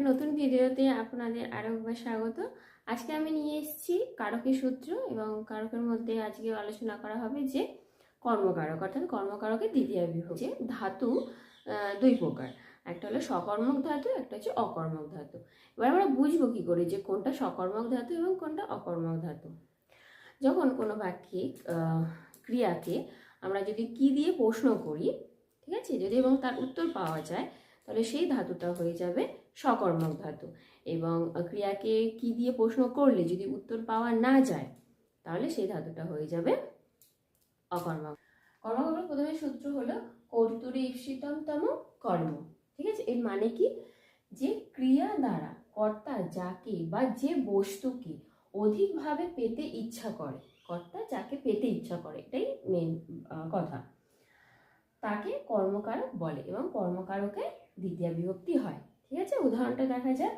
একটা নতুন ভিডিওতে আপনাদের আরও একবার স্বাগত। আজকে আমি নিয়ে এসেছি কারকের সূত্র এবং কারকের মধ্যে আজকে আলোচনা করা হবে যে কর্মকারক, অর্থাৎ কর্মকারকের দ্বিতীয় বিভক্তি যে ধাতু দুই প্রকার। একটা হলো সকর্মক ধাতু, একটা হচ্ছে অকর্মক ধাতু। এবার আমরা বুঝব কি করে যে কোনটা সকর্মক ধাতু এবং কোনটা অকর্মক ধাতু। যখন কোনো বাক্যে ক্রিয়াকে আমরা যদি কি দিয়ে প্রশ্ন করি, ঠিক আছে? যদি এবং তার উত্তর পাওয়া যায় তাহলে সেই ধাতুটা হয়ে যাবে সকর্মক ধাতু। এবং ক্রিয়াকে কি দিয়ে প্রশ্ন করলে যদি উত্তর পাওয়া না যায়, তাহলে সেই ধাতুটা হয়ে যাবে অকর্মক। কর্মকর্মের প্রথমে সূত্র হলো কর্তুরে ঈপ্সিতম তম কর্ম। ঠিক আছে? এর মানে কি? যে ক্রিয়া দ্বারা কর্তা যাকে বা যে বস্তুকে অধিকভাবে পেতে ইচ্ছা করে, কর্তা যাকে পেতে ইচ্ছা করে, এটাই মেন কথা। তাকে কর্মকারক বলে এবং কর্মকারকে দ্বিতীয় বিভক্তি হয়। ঠিক আছে? উদাহরণটা দেখা যাক।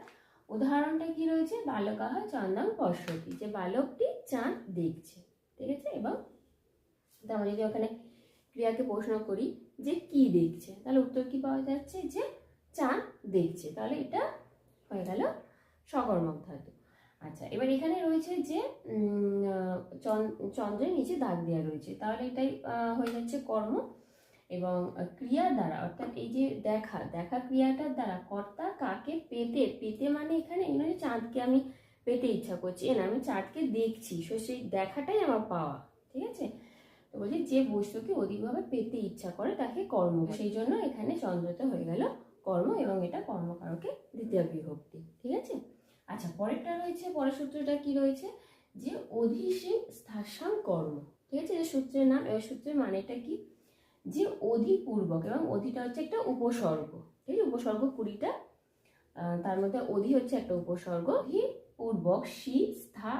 উদাহরণটা কি রয়েছে? বালকাহ চন্দন পশ্যতি যে বালকটি চাঁদ দেখছে। ঠিক আছে? এবং আমরা যদি ওখানে ক্রিয়াকে প্রশ্ন করি, যে কি দেখছে? তাহলে উত্তর কি পাওয়া যাচ্ছে? যে চাঁদ দেখছে। তাহলে এটা হয়ে গেল সকর্মক ধাতু আচ্ছা এবার এখানে রয়েছে যে চন্দ্রের নিচে দাগ দেওয়া রয়েছে। তাহলে এটাই হয়ে যাচ্ছে কর্ম। এবং ক্রিয়া দ্বারা, অর্থাৎ এই যে দেখা দেখা ক্রিয়াটার দ্বারা, কর্তা কাকে পেতে পেতে মানে এখানে এই নয় চাঁদকে আমি পেতে ইচ্ছা করছি। এ না, আমি চাঁদকে দেখছি, সো সেই দেখাটাই আমার পাওয়া, ঠিক আছে? তো বলছি, যে বস্তুকে অধিকভাবে পেতে ইচ্ছা করে তাকে কর্ম, সেই জন্য এখানে চন্দ্রতে হয়ে গেল কর্ম এবং এটা কর্মকারকে দ্বিতীয় বিভক্তি, ঠিক আছে? আচ্ছা পরেরটা রয়েছে, পরের সূত্রটা কি রয়েছে? যে অধিসীন স্থাসাং কর্ম, ঠিক আছে? সূত্রের নাম সূত্রের মানেটা কি? যে অধিপূর্বক এবং অধিটা হচ্ছে একটা উপসর্গ। ঠিক আছে? উপসর্গ কুড়িটা তার মধ্যে অধি হচ্ছে একটা উপসর্গ। হি পূর্বক শি স্থা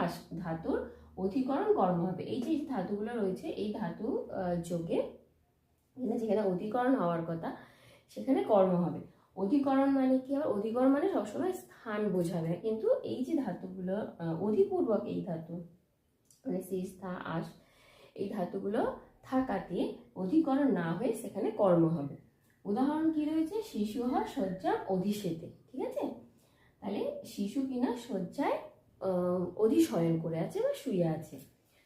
আস, ধাতুর অধিকরণ কর্ম হবে। এই যে ধাতুগুলো রয়েছে, এই ধাতু যোগে যেখানে অধিকরণ হওয়ার কথা, সেখানে কর্ম হবে। অধিকরণ মানে কি হবে? অধিকরণ মানে সবসময় স্থান বোঝাবে। কিন্তু এই যে ধাতুগুলো অধিপূর্বক এই ধাতু মানে সি স্থা, আস, এই ধাতুগুলো থাকাতে অধিকরণ না হয়ে সেখানে কর্ম হবে। উদাহরণ কি রয়েছে? শিশু হওয়া শয্যা অধিশেতে, ঠিক আছে? তাহলে শিশু কিনা শয্যায় অধিশয়ন করে আছে বা শুয়ে আছে।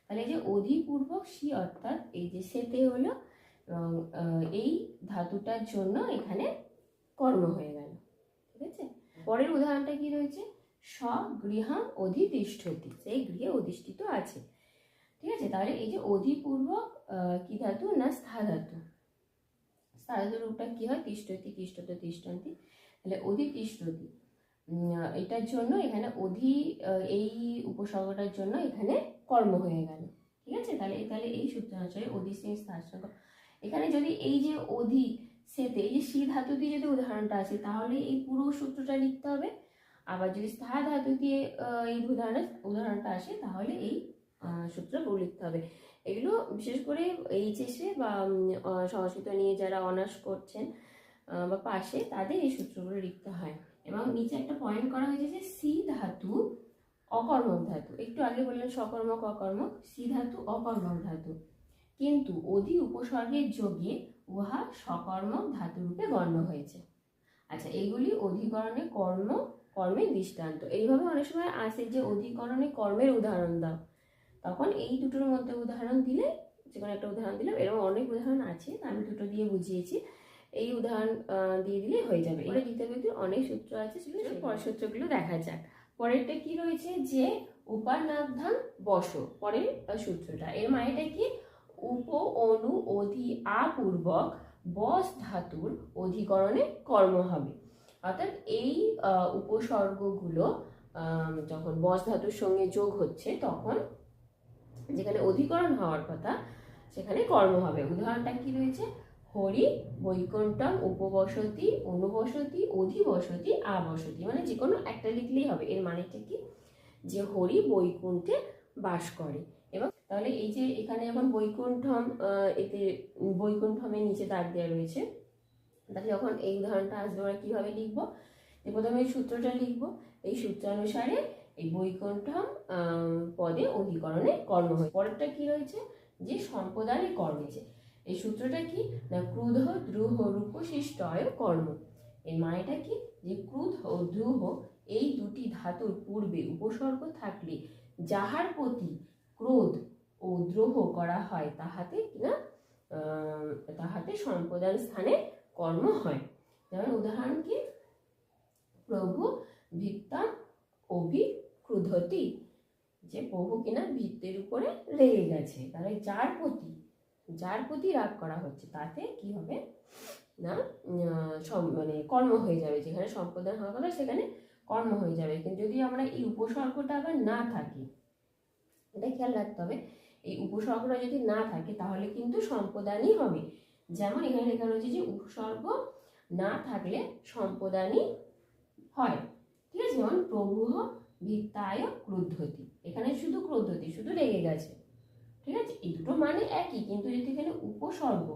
তাহলে এই যে অধিপূর্বক সি অর্থাৎ এই যে সেতে হলো, এবং এই ধাতুটার জন্য এখানে কর্ম হয়ে গেল, ঠিক আছে? পরের উদাহরণটা কি রয়েছে? স্বগৃহাম অধিতিষ্ঠতি, সেই গৃহে অধিষ্ঠিত আছে, ঠিক আছে? তাহলে এই যে অধিপূর্বক কি ধাতু না স্থা ধাতু? স্থা ধাতুর রূপটা কি হয়? তিষ্ঠতি তিষ্ঠত তিষ্ঠন্তি। তাহলে অধিতিষ্ঠতি উম, আহ, এটার জন্য এখানে অধি এই উপসর্গটার জন্য এখানে কর্ম হয়ে গেল। ঠিক আছে? তাহলে তাহলে এই সূত্র অনুসারে অধি সিং স্থাসর্গ এখানে যদি এই যে অধি সেতে এই যে সি ধাতু দিয়ে যদি উদাহরণটা আসে তাহলে এই পুরো সূত্রটা লিখতে হবে। আবার যদি স্থা ধাতু দিয়ে এই উদাহরণ উদাহরণটা আসে তাহলে এই সূত্রগুলো লিখতে হবে। এগুলো বিশেষ করে এইচএসে বা সংস্কৃত নিয়ে যারা অনার্স করছেন বা পাশে তাদের এই সূত্রগুলো লিখতে হয়। এবং নিচে একটা পয়েন্ট করা হয়েছে যে সি ধাতু অকর্মক ধাতু। একটু আগে বললেন সকর্মক অকর্মক, সি ধাতু অকর্মক ধাতু। কিন্তু অধি উপসর্গের যোগে উহা সকর্মক ধাতু রূপে গণ্য হয়েছে। আচ্ছা এগুলি অধিকরণে কর্ম, কর্মের দৃষ্টান্ত। এইভাবে অনেক সময় আসে যে অধিকরণে কর্মের উদাহরণ দাও। তখন এই দুটোর মধ্যে উদাহরণ দিলে যে কোনো একটা উদাহরণ দিলাম এরকম অনেক উদাহরণ আছে আমি দুটো দিয়ে বুঝিয়েছি। এই উদাহরণ দিয়ে দিলে হয়ে যাবে। এবারে দ্বিতীয় ব্যক্তির অনেক সূত্র আছে সেগুলো পরের সূত্রগুলো দেখা যাক। পরেরটা কি রয়েছে? যে উপানাধান বস পরের সূত্রটা। এর মানেটা কি? উপ অনু অধি আপূর্বক বস ধাতুর অধিকরণে কর্ম হবে। অর্থাৎ এই উপসর্গগুলো যখন বস ধাতুর সঙ্গে যোগ হচ্ছে তখন যেখানে অধিকরণ হওয়ার কথা, সেখানে কর্ম হবে। উদাহরণটা কি রয়েছে? হরি, বৈকুণ্ঠম, উপবসতি, অনুবসতি, অধিবসতি, আবসতি। মানে যে কোনো একটা লিখলেই হবে। এর মানেটা কি? যে হরি বৈকুণ্ঠে বাস করে। এবং তাহলে এই যে এখানে এখন বৈকুণ্ঠম এতে বৈকুণ্ঠমের নিচে দাগ দেওয়া রয়েছে। তাহলে যখন এই উদাহরণটা আসবে, আমরা কীভাবে লিখব? প্রথমে এই সূত্রটা লিখব। এই সূত্রানুসারে এই বৈকুণ্ঠম পদে অধিকরণে কর্ম হয়। পরেরটা কি রয়েছে? যে সম্প্রদায়ের কর্ম হয়েছে। এই সূত্রটা কি? না, ক্রুধ, দ্রুহ রূপশিষ্টয় কর্ম। এর মানেটা কি? যে ক্রুধ ও দ্রুহ এই দুটি ধাতুর পূর্বে উপসর্গ থাকলে যাহার প্রতি ক্রোধ ও দ্রোহ করা হয়, তাহাতে কিনা তাহাতে সম্প্রদান স্থানে কর্ম হয়। যেমন উদাহরণ কি? প্রভু ভিত্তাম অভিক্রুধতি যে প্রভু কিনা ভিত্তের উপরে রেগে গেছে। তাহলে যার প্রতি যার প্রতি রাগ করা হচ্ছে। তাতে কি হবে? না মানে কর্ম হয়ে যাবে। যেখানে সম্প্রদান হওয়ার কথা, সেখানে কর্ম হয়ে যাবে। কিন্তু যদি আমরা এই উপসর্গটা আবার না থাকি, এটা খেয়াল রাখতে হবে, এই উপসর্গটা যদি না থাকে, তাহলে কিন্তু সম্প্রদানই হবে। যেমন এখানে লেখা রয়েছে যে উপসর্গ না থাকলে সম্প্রদানই হয়। ঠিক আছে? যেমন প্রভু ভিত্তায় ক্রুদ্ধতি। এখানে শুধু ক্রুদ্ধতি, শুধু রেগে গেছে। ঠিক আছে? এই দুটো মানে একই, কিন্তু যদি এখানে উপসর্গ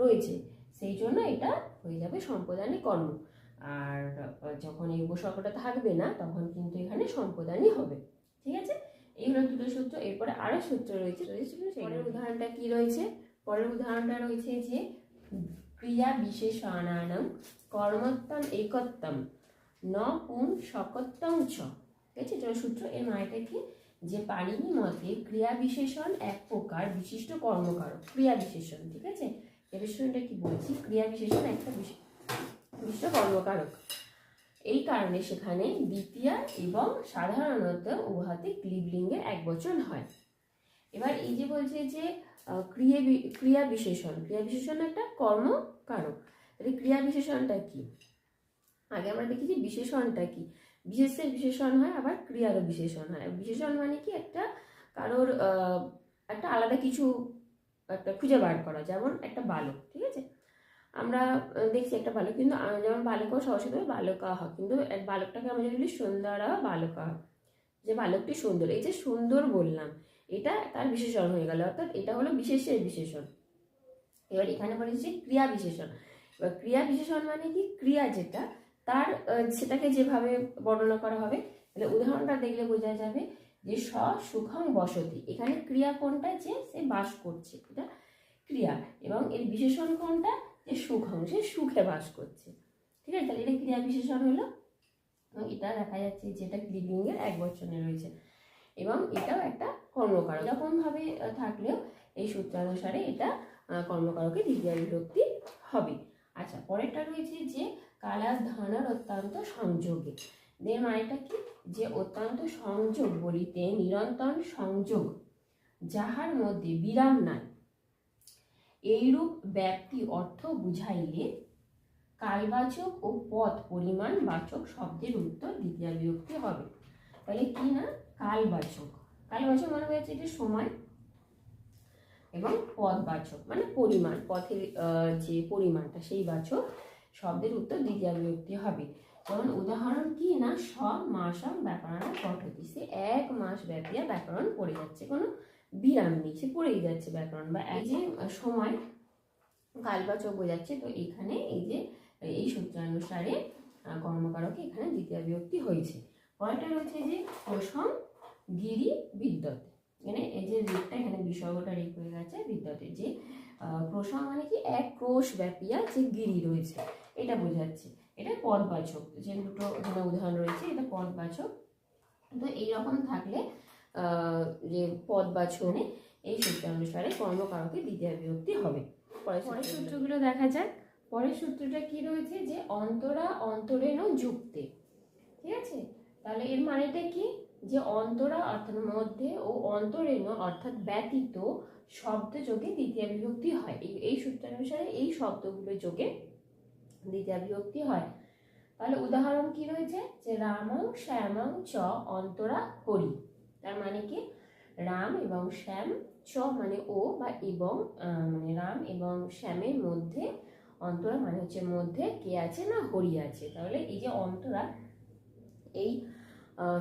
রয়েছে, সেই জন্য এটা হয়ে যাবে সম্প্রদানী কর্ম। আর যখন এই উপসর্গটা থাকবে না, তখন কিন্তু এখানে সম্প্রদানই হবে। ঠিক আছে? এই হলো দুটো সূত্র। এরপরে আরও সূত্র রয়েছে। পরের উদাহরণটা কি রয়েছে? পরের উদাহরণটা রয়েছে যে, ক্রিয়া বিশেষণানাম কর্মত্তম একত্তম ন পুন সকত্তম চ ঠিক আছে? সূত্র এর মানেটা কি যে পাণিনি মতে ক্রিয়া বিশেষণ এক প্রকার বিশিষ্ট কর্মকারক। ক্রিয়া বিশেষণ, ঠিক আছে? বিশেষণটা কি বলছি? ক্রিয়া বিশেষণ একটা বিশে- বিশিষ্ট কর্মকারক। এই কারণে সেখানে দ্বিতীয়া এবং সাধারণত উহাতে ক্লিবলিঙ্গের এক বচন হয়। এবার এই যে বলছে যে ক্রিয়া ক্রিয়া বিশেষণ। ক্রিয়া বিশেষণ একটা কর্মকারক। তাহলে ক্রিয়া বিশেষণটা কি? আগে আমরা দেখেছি বিশেষণটা কি। বিশেষের বিশেষণ হয়, আবার ক্রিয়ারও বিশেষণ হয়। বিশেষণ মানে কি? একটা কারোর একটা আলাদা কিছু একটা খুঁজে বার করা, যেমন একটা বালক, ঠিক আছে? আমরা দেখছি একটা বালক কিন্তু যেমন বালকও সরস্বতী বালকা হয় কিন্তু বালকটাকে আমরা যদি বলি সুন্দরা বালকা। যে বালকটি সুন্দর, এই যে সুন্দর বললাম, এটা তার বিশেষণ হয়ে গেল, অর্থাৎ এটা হলো বিশেষের বিশেষণ। এবার এখানে বলেছি ক্রিয়া বিশেষণ। এবার ক্রিয়া বিশেষণ মানে কি? ক্রিয়া যেটা তার সেটাকে যেভাবে বর্ণনা করা হবে তাহলে উদাহরণটা দেখলে বোঝা যাবে যে স সুখং বসতি। এখানে ক্রিয়া কোনটা যে সে বাস করছে এটা ক্রিয়া। এবং এর বিশেষণ কোনটা? যে সুখং সে সুখে বাস করছে। ঠিক আছে? তাহলে এটা ক্রিয়া বিশেষণ হলো। এবং এটা দেখা যাচ্ছে যেটা ক্লিবিংয়ের এক বচনে রয়েছে। এবং এটাও একটা কর্মকারক। এরকমভাবে আহ, থাকলেও এই সূত্রানুসারে এটা কর্মকারকে দ্বিতীয় বিভক্তি হবে। আচ্ছা পরেরটা রয়েছে যে কালা ধানার অত্যন্ত সংযোগে। এর মানেটা কি? যে অত্যন্ত সংযোগ বলিতে নিরন্তর সংযোগ যাহার মধ্যে বিরাম নাই। এইরূপ ব্যাপ্তি অর্থ বুঝাইলে কালবাচক ও পথ পরিমাণ বাচক শব্দের উত্তর দ্বিতীয় বিভক্তি হবে। তাহলে কি না? কালবাচক। কালবাচক মানে হয়েছে যে সময় এবং পদবাচক মানে পরিমাণ, পথের যে পরিমাণটা, সেই বাচক শব্দের উত্তর দ্বিতীয় বিভক্তি হবে। যেমন উদাহরণ কি না? স মাসম ব্যাকরণ পঠতি সে এক মাস ব্যাপিয়া ব্যাকরণ পড়ে যাচ্ছে। কোনো বিরাম নেই। সে পড়েই যাচ্ছে ব্যাকরণ। বা এই যে সময় কালবাচক বোঝাচ্ছে, তো এখানে এই যে এই সূত্রানুসারে কর্মকারকে এখানে দ্বিতীয় বিভক্তি হয়েছে। পরেরটা রয়েছে যে প্রসম গিরি বিদ্যৎ। এখানে এই যে রেটটা এখানে বিসর্গটা রেখ হয়ে গেছে বিদ্যতের যে প্রসম মানে কি? এক ক্রোশ ব্যাপিয়া যে গিরি রয়েছে। এটা বোঝাচ্ছে। এটা পদবাচক যে দুটো এখানে উদাহরণ রয়েছে এটা পদবাচক তো এইরকম থাকলে যে পদবাচনে এই সূত্র অনুসারে কর্মকারকে দ্বিতীয় বিভক্তি হবে। পরের সূত্রগুলো দেখা যাক। পরের সূত্রটা কি রয়েছে? যে অন্তরা অন্তরেণ যুক্তে। ঠিক আছে? তাহলে এর মানেটা কি? যে অন্তরা অর্থাৎ মধ্যে ও অন্তরেণ অর্থাৎ ব্যতীত শব্দ যোগে দ্বিতীয় বিভক্তি হয়। এই এই সূত্রানুসারে এই শব্দগুলো যোগে দ্বিতীয় বিভক্তি হয়। তাহলে উদাহরণ কি রয়েছে? যে রামং শ্যামং চ অন্তরা হরি তার মানে কি? রাম এবং শ্যাম, চ মানে ও বা এবং মানে রাম এবং শ্যামের মধ্যে, অন্তরা মানে হচ্ছে মধ্যে কে আছে না হরি আছে। তাহলে এই যে অন্তরা, এই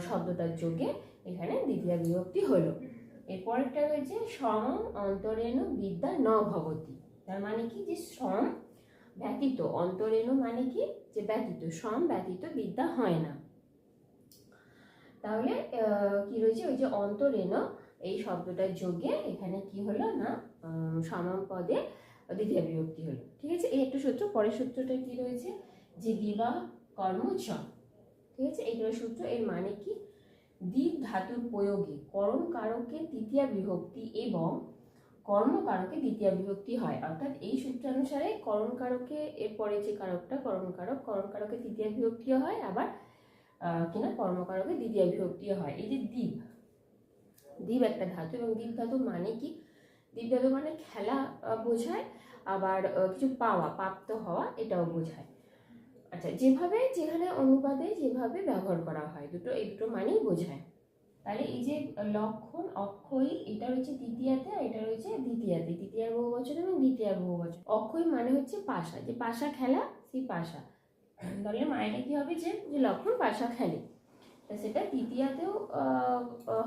শব্দটার যোগে এখানে দ্বিতীয় বিভক্তি হলো। এরপরেরটা রয়েছে সম অন্তরেণ বিদ্যা ন তার মানে কি? যে শ্রম ব্যতীত, অন্তরেণু মানে কি? যে ব্যতীত, সম ব্যতীত বিদ্যা হয় না। তাহলে কি রয়েছে? ওই যে অন্তরেণ, এই শব্দটার যোগে এখানে কি হলো না? সমাম পদে দ্বিতীয় বিভক্তি হলো। ঠিক আছে? এই একটা সূত্র, পরের সূত্রটা কি রয়েছে? যে দিবা কর্ম ঠিক আছে? এইটা সূত্র, এর মানে কি? দ্বীপ ধাতুর প্রয়োগে, করণ কারকে তৃতীয় বিভক্তি এবং কর্মকারকে দ্বিতীয় বিভক্তি হয়। অর্থাৎ এই সূত্রানুসারে করণ কারকে এরপরে যে কারকটা করণ কারক করণ কারকে তৃতীয় বিভক্তিও হয়, আবার কিনা কর্মকারকে দ্বিতীয় বিভক্তিও হয়। এই যে দ্বীপ দ্বীপ একটা ধাতু এবং দ্বীপ ধাতু মানে কি? দ্বীপ ধাতু মানে খেলা বোঝায়, আবার কিছু পাওয়া, প্রাপ্ত হওয়া, এটাও বোঝায়। আচ্ছা যেভাবে, যেখানে অনুবাদে যেভাবে ব্যবহার করা হয়, দুটো, এই দুটো মানেই বোঝায়। তাহলে এই যে লক্ষণ অক্ষয় এটা রয়েছে তৃতীয়াতে আর এটা রয়েছে দ্বিতীয়াতে। তৃতীয়ার বহু বছর এবং দ্বিতীয়ার বহু বছর অক্ষয় মানে হচ্ছে পাশা যে পাশা খেলা সেই পাশা। তাহলে মায়েটা কি হবে যে লক্ষণ পাশা খেলে। তা সেটা তৃতীয়াতেও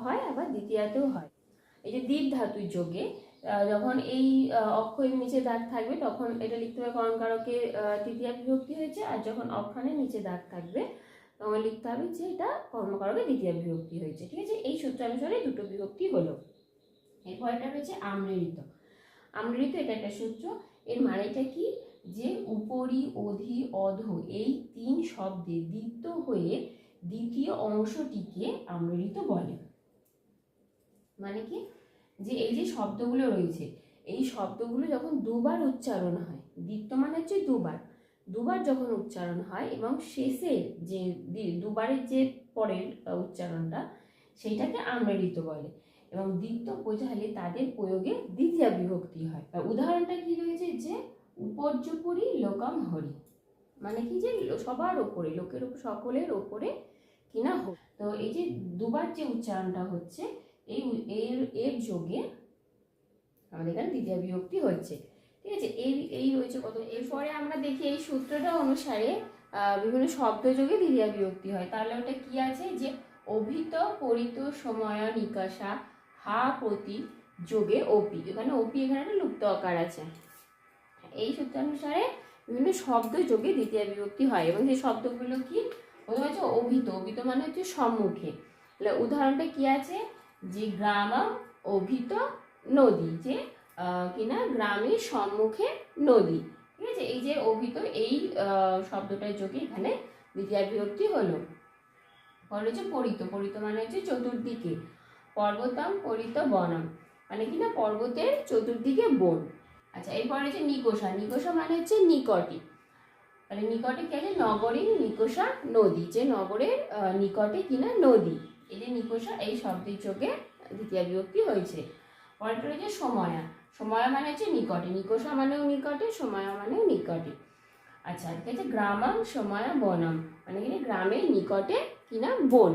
হয় আবার দ্বিতীয়াতেও হয়। এই যে দ্বীপ ধাতুর যোগে যখন এই অক্ষয়ের নিচে দাগ থাকবে তখন এটা লিখতে হবে করণ কারকের আহ, তৃতীয়া বিভক্তি হয়েছে আর যখন অক্ষানের নিচে দাগ থাকবে তখন লিখতে হবে যে এটা কর্মকারকের দ্বিতীয় বিভক্তি হয়েছে, ঠিক আছে? এই সূত্রানুসারে দুটো বিভক্তি হলো। এরপর এটা রয়েছে আমৃত আমৃত এটা একটা সূত্র, এর মানেটা কি? যে উপরি, অধি, অধ এই তিন শব্দে দ্বিত হয়ে দ্বিতীয় অংশটিকে আমৃত বলে। মানে কি? যে এই যে শব্দগুলো রয়েছে, এই শব্দগুলো যখন দুবার উচ্চারণ হয় দ্বিত্ব মানে হচ্ছে দুবার দুবার যখন উচ্চারণ হয় এবং শেষের যে দুবারের যে পরের উচ্চারণটা, সেইটাকে আমৃত বলে এবং দ্বিত্ব বোঝালে তাদের প্রয়োগে দ্বিতীয় বিভক্তি হয়। উদাহরণটা কি রয়েছে যে, উপর্যপরি লোকাম হরি। মানে কি যে সবার ওপরে, লোকের সকলের ওপরে কিনা হোক। তো এই যে দুবার যে উচ্চারণটা হচ্ছে, এই এর এর যোগে আমাদের এখানে দ্বিতীয় বিভক্তি হচ্ছে ঠিক আছে? এই এই রয়েছে কত এরপরে আমরা দেখি এই সূত্রটা অনুসারে বিভিন্ন শব্দ যোগে দ্বিতীয় বিভক্তি হয়। তাহলে ওটা কি আছে? যে অভিত পরিত সময় নিকাশা হা প্রতি যোগে ওপি এখানে ওপি এখানে একটা লুপ্ত আকার আছে। এই সূত্রানুসারে বিভিন্ন শব্দ যোগে দ্বিতীয় বিভক্তি হয় এবং সেই শব্দগুলো কি? প্রথমে হচ্ছে অভিত। অভিত মানে হচ্ছে সম্মুখে। উদাহরণটা কি আছে? যে গ্রাম অভিত নদী। যে কিনা গ্রামের সম্মুখে নদী। ঠিক আছে? এই যে অভিত, এই শব্দটার যোগে এখানে দ্বিতীয় বিভক্তি হলো। পরে হচ্ছে পরিত। পরিত মানে হচ্ছে চতুর্দিকে। পর্বতম, পরিত, বনম। মানে কি না পর্বতের চতুর্দিকে বন। আচ্ছা এরপরে হচ্ছে নিকোষা। নিকোষা মানে হচ্ছে নিকটে। মানে নিকটে কি আছে? নগরীর নিকোষা নদী। যে নগরের নিকটে কিনা নদী। এই যে নিকোষা, এই শব্দের যোগে দ্বিতীয় বিভক্তি হয়েছে। পরেরটা রয়েছে সময়া। সময়া মানে হচ্ছে নিকটে। নিকোষা মানেও নিকটে, সময় মানেও নিকটে। আচ্ছা ঠিক আছে গ্রামাম সময়া বনম। মানে কি গ্রামের নিকটে কিনা বন।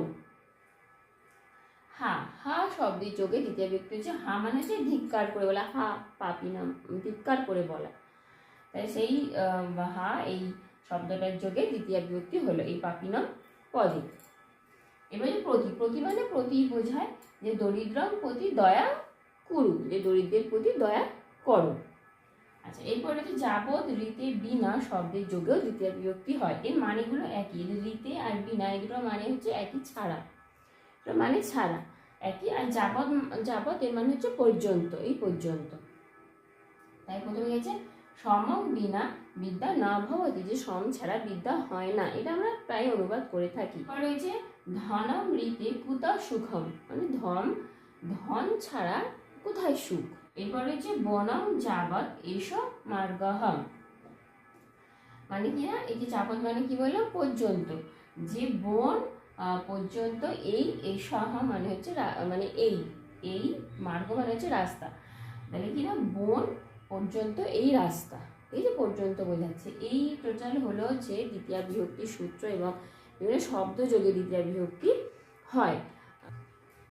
হা হা শব্দের যোগে দ্বিতীয় ব্যক্তি হচ্ছে হা মানে হচ্ছে ধিক্কার করে বলা। হা, পাপি নাম ধিক্কার করে বলা। তাই সেই হা, এই শব্দটার যোগে দ্বিতীয় বিভক্তি হলো এই পাপি নাম পদে। এবারে প্রতি প্রতি মানে প্রতি বোঝায় যে দরিদ্রম প্রতি দয়া করু যে দরিদ্রের প্রতি দয়া করো আচ্ছা এরপরে হচ্ছে যাবৎ রীতে বিনা শব্দের যোগেও দ্বিতীয় বিভক্তি হয়। এর মানেগুলো একই রীতে আর বিনা এগুলো মানে হচ্ছে একই ছাড়া। মানে ছাড়া, একই, আর যাবৎ যাবৎ এর মানে হচ্ছে পর্যন্ত, এই পর্যন্ত। তাই প্রথমে গেছে সমম বিনা বিদ্যা না ভবতি, যে সম ছাড়া বিদ্যা হয় না, এটা আমরা প্রায় অনুবাদ করে থাকি। রয়েছে, ধনম রীতে কুত সুখম মানে ধন ধন ছাড়া কোথায় সুখ? এরপর রয়েছে বনম, যাবৎ এসব মার্গহম। মানে কি না? এই যে যাবৎ মানে কি বললাম? পর্যন্ত। যে বন পর্যন্ত এই এসহ মানে হচ্ছে মানে এই এই মার্গ মানে হচ্ছে রাস্তা। তাহলে কি না? বন, পর্যন্ত এই রাস্তা। এই যে পর্যন্ত বোঝাচ্ছে। এই টোটাল হলো যে দ্বিতীয় বিভক্তি সূত্র এবং বিভিন্ন শব্দ যোগে দ্বিতীয় বিভক্তি হয়।